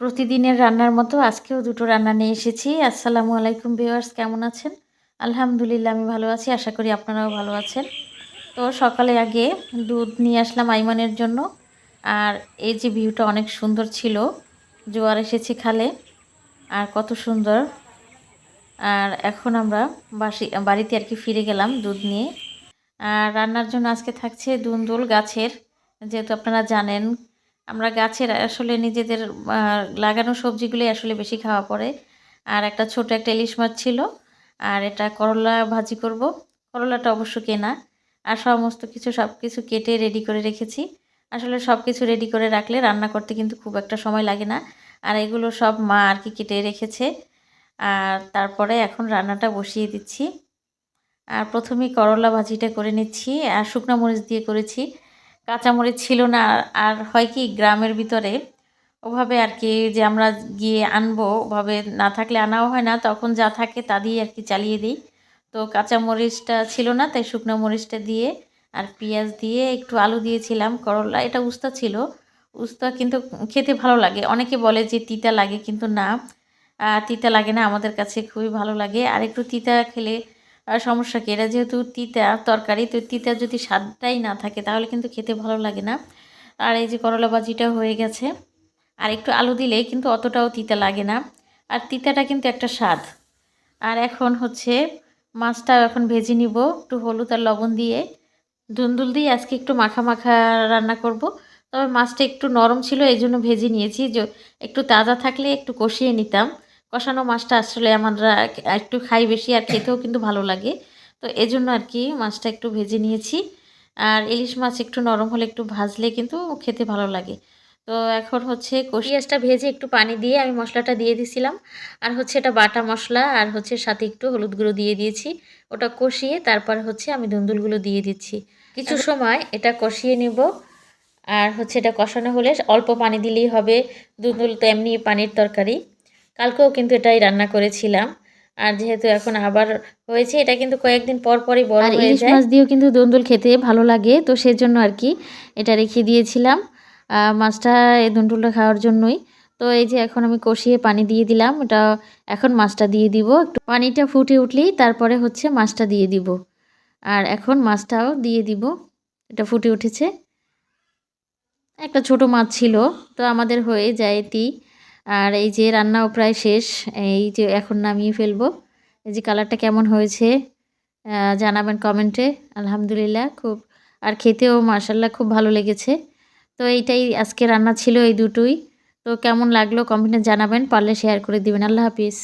প্রতিদিনের রান্নার মতো আজকেও দুটো রান্না নিয়ে এসেছি। আসসালামু আলাইকুম ভিউয়ার্স, কেমন আছেন? আলহামদুলিল্লাহ, আমি ভালো আছি, আশা করি আপনারাও ভালো আছেন। তো সকালে আগে দুধ নিয়ে আসলাম আইমানের জন্য। আর এই যে ভিউটা অনেক সুন্দর ছিল, জোয়ার এসেছে খালে, আর কত সুন্দর। আর এখন আমরা বাসি, বাড়িতে আর কি ফিরে গেলাম দুধ নিয়ে। আর রান্নার জন্য আজকে থাকছে দুন্দুল গাছের, যেহেতু আপনারা জানেন আমরা গাছের আসলে নিজেদের লাগানো সবজিগুলোই আসলে বেশি খাওয়া পড়ে। আর একটা ছোট একটা ইলিশ মাছ ছিল, আর এটা করলা ভাজি করব। করলাটা অবশ্য কেনা। আর সমস্ত কিছু সব কিছু কেটে রেডি করে রেখেছি। আসলে সব কিছু রেডি করে রাখলে রান্না করতে কিন্তু খুব একটা সময় লাগে না। আর এগুলো সব মা আর কি কেটে রেখেছে। আর তারপরে এখন রান্নাটা বসিয়ে দিচ্ছি। আর প্রথমে করলা ভাজিটা করে নিচ্ছি। আর শুকনো মরিচ দিয়ে করেছি। কাঁচামরিচ ছিল না। আর হয় কি, গ্রামের ভিতরে ওভাবে আর কি যে আমরা গিয়ে আনব, ওভাবে না থাকলে আনাও হয় না। তখন যা থাকে তা দিয়ে আর কি চালিয়ে দিই। তো কাঁচামরিচটা ছিল না, তাই শুকনো মরিচটা দিয়ে আর পেঁয়াজ দিয়ে একটু আলু দিয়েছিলাম, করলা, এটা উস্তা ছিল। উস্তা কিন্তু খেতে ভালো লাগে। অনেকে বলে যে তিতা লাগে, কিন্তু না। তিতা লাগে না, আমাদের কাছে খুবই ভালো লাগে। আর একটু তিতা খেলে সমস্যা কি? এটা যেহেতু তিতা তরকারি, তো তিতা যদি স্বাদটাই না থাকে তাহলে কিন্তু খেতে ভালো লাগে না। আর এই যে করলা ভাজিটা হয়ে গেছে। আর একটু আলু দিলে কিন্তু অতটাও তিতা লাগে না। আর তিতাটা কিন্তু একটা স্বাদ। আর এখন হচ্ছে মাছটা এখন ভেজে নিব একটু হলুদ আর লবণ দিয়ে। ধুন্দুল দিয়ে আজকে একটু মাখা মাখা রান্না করব। তবে মাছটা একটু নরম ছিল এই জন্য ভেজে নিয়েছি। যে একটু তাজা থাকলে একটু কষিয়ে নিতাম। কষানো মাছটা আসলে আমরা একটু খাই বেশি আর খেতেও কিন্তু ভালো লাগে। তো এজন্য আর কি মাছটা একটু ভেজে নিয়েছি। আর ইলিশ মাছ একটু নরম হলে একটু ভাজলে কিন্তু খেতে ভালো লাগে। তো এখন হচ্ছে কষিয়াসটা ভেজে একটু পানি দিয়ে আমি মশলাটা দিয়ে দিছিলাম। আর হচ্ছে এটা বাটা মশলা আর হচ্ছে সাথে একটু হলুদ গুঁড়ো দিয়ে দিয়েছি। ওটা কষিয়ে তারপর হচ্ছে আমি দুন্দুলগুলো দিয়ে দিচ্ছি। কিছু সময় এটা কষিয়ে নেব। আর হচ্ছে এটা কষানো হলে অল্প পানি দিলেই হবে। দুন্দুল তো এমনি পানির তরকারি। কালকেও কিন্তু এটাই রান্না করেছিলাম। আর যেহেতু এখন আবার হয়েছে এটা কিন্তু কয়েকদিন পর পরই বড় হয়ে যায়। মাছ দিয়েও কিন্তু দন্দুল খেতে ভালো লাগে তো সেজন্য আর কি এটা রেখে দিয়েছিলাম। মাছটা এই দন্দুলটা খাওয়ার জন্যই। তো এই যে এখন আমি কষিয়ে পানি দিয়ে দিলাম এটা এখন মাছটা দিয়ে দিব। একটু পানিটা ফুটে উঠলেই তারপরে হচ্ছে মাছটা দিয়ে দিব। আর এখন মাছটাও দিয়ে দিব এটা ফুটে উঠেছে। একটা ছোট মাছ ছিল তো আমাদের হয়ে যায় এটি। আর এই যে রান্নাও প্রায় শেষ, এই যে এখন নামিয়ে ফেলব। এই যে কালারটা কেমন হয়েছে জানাবেন কমেন্টে আলহামদুলিল্লাহ, খুব, আর খেতেও মার্শাল্লাহ খুব ভালো লেগেছে। তো এইটাই আজকে রান্না ছিল এই দুটোই। তো কেমন লাগল কমেন্টে জানাবেন, পারলে শেয়ার করে দিবেন। আল্লাহ হাফিজ।